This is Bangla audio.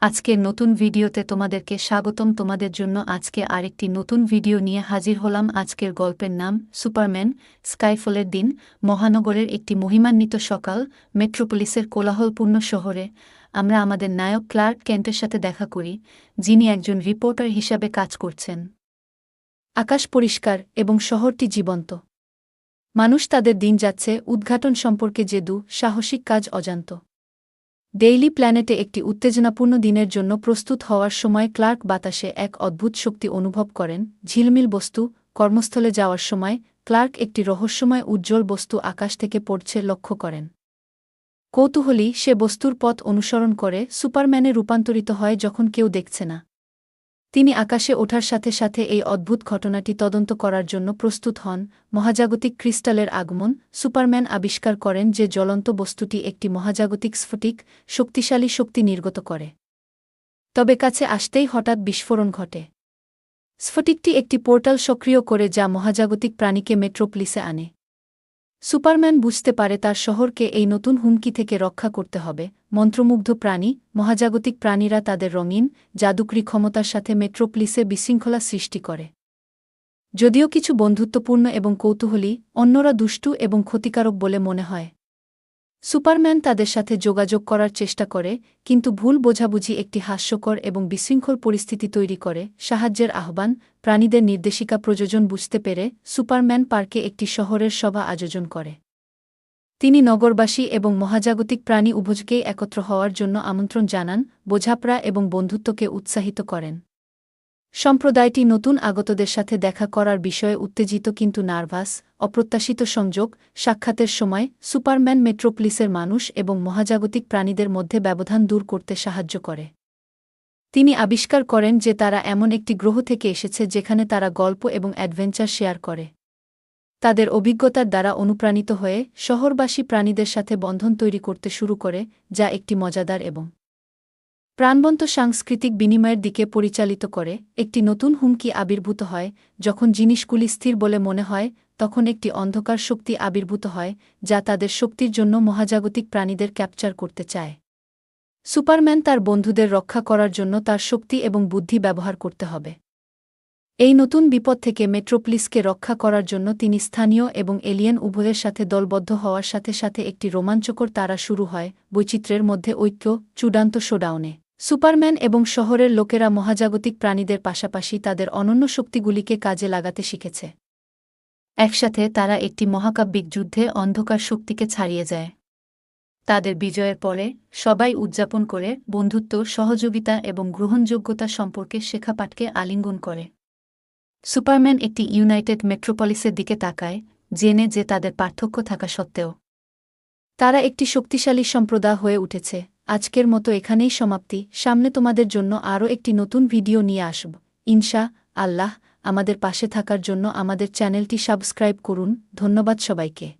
আজকের নতুন ভিডিওতে তোমাদেরকে স্বাগতম। তোমাদের জন্য আজকে আরেকটি নতুন ভিডিও নিয়ে হাজির হলাম। আজকের গল্পের নাম সুপারম্যান স্কাইফলের দিন। মহানগরের একটি মহিমান্বিত সকাল মেট্রোপলিসের কোলাহলপূর্ণ শহরে। আমরা আমাদের নায়ক ক্লার্ক কেন্টের সাথে দেখা করি, যিনি একজন রিপোর্টার হিসাবে কাজ করছেন। আকাশ পরিষ্কার এবং শহরটি জীবন্ত। মানুষ তাদের দিন যাচ্ছে, উদ্ঘাটন সম্পর্কে যে দু সাহসিক কাজ অজান্ত। ডেইলি প্ল্যানেটে একটি উত্তেজনাপূর্ণ দিনের জন্য প্রস্তুত হওয়ার সময় ক্লার্ক বাতাসে এক অদ্ভুত শক্তি অনুভব করেন। ঝিলমিল বস্তু, কর্মস্থলে যাওয়ার সময় ক্লার্ক একটি রহস্যময় উজ্জ্বল বস্তু আকাশ থেকে পড়ছে লক্ষ্য করেন। কৌতূহলী সে বস্তুর পথ অনুসরণ করে সুপারম্যানে রূপান্তরিত হয় যখন কেউ দেখছে না। তিনি আকাশে ওঠার সাথে সাথে এই অদ্ভুত ঘটনাটি তদন্ত করার জন্য প্রস্তুত হন। মহাজাগতিক ক্রিস্টালের আগমন, সুপারম্যান আবিষ্কার করেন যে জ্বলন্ত বস্তুটি একটি মহাজাগতিক স্ফটিক, শক্তিশালী শক্তি নির্গত করে। তবে কাছে আসতেই হঠাৎ বিস্ফোরণ ঘটে। স্ফটিকটি একটি পোর্টাল সক্রিয় করে যা মহাজাগতিক প্রাণীকে মেট্রোপ্লিসে আনে। সুপারম্যান বুঝতে পারে তার শহরকে এই নতুন হুমকি থেকে রক্ষা করতে হবে। মন্ত্রমুগ্ধ প্রাণী, মহাজাগতিক প্রাণীরা তাদের রঙিন, জাদুকরী ক্ষমতার সাথে মেট্রোপ্লিসে বিশৃঙ্খলা সৃষ্টি করে। যদিও কিছু বন্ধুত্বপূর্ণ এবং কৌতূহলী, অন্যরা দুষ্টু এবং ক্ষতিকারক বলে মনে হয়। সুপারম্যান তাদের সাথে যোগাযোগ করার চেষ্টা করে, কিন্তু ভুল বোঝাবুঝি একটি হাস্যকর এবং বিশৃঙ্খল পরিস্থিতি তৈরি করে, সাহায্যের আহ্বান, প্রাণীদের নির্দেশিকা প্রযোজন বুঝতে পেরে সুপারম্যান পার্কে একটি শহরের সভা আয়োজন করে। তিনি নগরবাসী এবং মহাজাগতিক প্রাণী উভয়কেই একত্র হওয়ার জন্য আমন্ত্রণ জানান, বোঝাপড়া এবং বন্ধুত্বকে উৎসাহিত করেন। সম্প্রদায়টি নতুন আগতদের সাথে দেখা করার বিষয়ে উত্তেজিত কিন্তু নার্ভাস, অপ্রত্যাশিত সংযোগ, সাক্ষাতের সময়, সুপারম্যান মেট্রোপ্লিসের মানুষ এবং মহাজাগতিক প্রাণীদের মধ্যে ব্যবধান দূর করতে সাহায্য করে। তিনি আবিষ্কার করেন যে তারা এমন একটি গ্রহ থেকে এসেছে যেখানে তারা গল্প এবং অ্যাডভেঞ্চার শেয়ার করে। তাদের অভিজ্ঞতার দ্বারা অনুপ্রাণিত হয়ে শহরবাসী প্রাণীদের সাথে বন্ধন তৈরি করতে শুরু করে, যা একটি মজাদার এবং প্রাণবন্ত সাংস্কৃতিক বিনিময়ের দিকে পরিচালিত করে, একটি নতুন হুমকি আবির্ভূত হয়, যখন জিনিসগুলি স্থির বলে মনে হয়, তখন একটি অন্ধকার শক্তি আবির্ভূত হয়, যা তাদের শক্তির জন্য মহাজাগতিক প্রাণীদের ক্যাপচার করতে চায়। সুপারম্যান তার বন্ধুদের রক্ষা করার জন্য তার শক্তি এবং বুদ্ধি ব্যবহার করতে হবে। এই নতুন বিপদ থেকে মেট্রোপ্লিসকে রক্ষা করার জন্য তিনি স্থানীয় এবং এলিয়েন উভয়ের সাথে দলবদ্ধ হওয়ার সাথে সাথে একটি রোমাঞ্চকর তারা শুরু হয়, বৈচিত্র্যের মধ্যে ঐক্য, চূড়ান্ত শোডাউনে। সুপারম্যান এবং শহরের লোকেরা মহাজাগতিক প্রাণীদের পাশাপাশি তাদের অনন্য শক্তিগুলিকে কাজে লাগাতে শিখেছে। একসাথে তারা একটি মহাকাব্যিক যুদ্ধে অন্ধকার শক্তিকে ছাড়িয়ে যায়। তাদের বিজয়ের পরে সবাই উদযাপন করে বন্ধুত্ব, সহযোগিতা এবং গ্রহণযোগ্যতা সম্পর্কে শেখাপাঠকে আলিঙ্গন করে। সুপারম্যান একটি ইউনাইটেড মেট্রোপলিসের দিকে তাকায়, জেনে যে তাদের পার্থক্য থাকা সত্ত্বেও। তারা একটি শক্তিশালী সম্প্রদায় হয়ে উঠেছে। আজকের মতো এখানেই সমাপ্তি। সামনে তোমাদের জন্য আরও একটি নতুন ভিডিও নিয়ে আসব। ইনশা আল্লাহ আমাদের পাশে থাকার জন্য আমাদের চ্যানেলটি সাবস্ক্রাইব করুন। ধন্যবাদ সবাইকে।